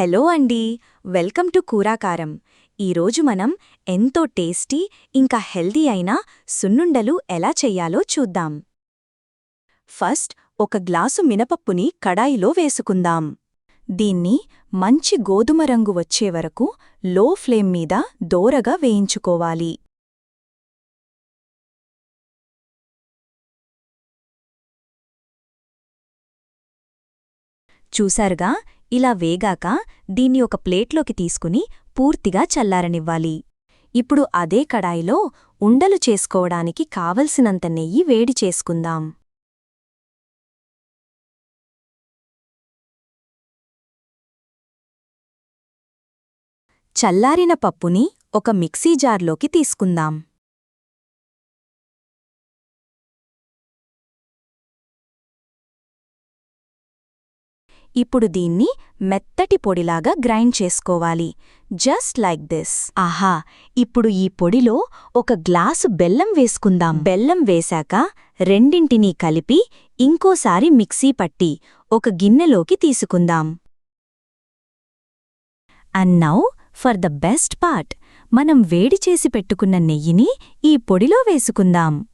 Hello అండి. Welcome to Koorakaram. ఈరోజు మనం ఎంతో టేస్టీ ఇంకా హెల్దీ అయిన సున్నుండలు ఎలా చెయ్యాలో చూద్దాం. ఫస్ట్ ఒక గ్లాసు మినపప్పుని కడాయిలో వేసుకుందాం. దీన్ని మంచి గోధుమ రంగు వచ్చే వరకు లో ఫ్లేమ్ మీద దోరగా వేయించుకోవాలి. చూశారుగా ఇలా వేగాక దీన్ని ఒక ప్లేట్లోకి తీసుకుని పూర్తిగా చల్లారనివ్వాలి. ఇప్పుడు అదే కడాయిలో ఉండలు చేసుకోవడానికి కావలసినంత నెయ్యి వేడి చేసుకుందాం. చల్లారిన పప్పుని ఒక మిక్సీ జార్లోకి తీసుకుందాం. ఇప్పుడు దీన్ని మెత్తటి పొడిలాగా గ్రైండ్ చేసుకోవాలి. Just like this. ఆహా ఇప్పుడు ఈ పొడిలో ఒక గ్లాసు బెల్లం వేసుకుందాం. బెల్లం వేశాక రెండింటినీ కలిపి ఇంకోసారి మిక్సీ పట్టి ఒక గిన్నెలోకి తీసుకుందాం. And now for the best part మనం వేడి చేసి పెట్టుకున్న నెయ్యిని ఈ పొడిలో వేసుకుందాం.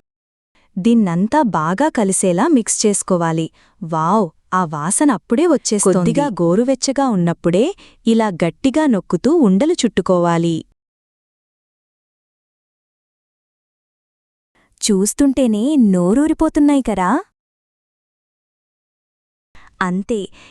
దీన్నంతా బాగా కలిసేలా మిక్స్ చేసుకోవాలి. వావ్ ఆ వాసన అప్పుడే వచ్చేస్తుంది. కొద్దిగా గోరువెచ్చగా ఉన్నప్పుడే ఇలా గట్టిగా నొక్కుతూ ఉండలు చుట్టుకోవాలి. చూస్తుంటేనే నోరూరిపోతున్నాయి కరా అంతే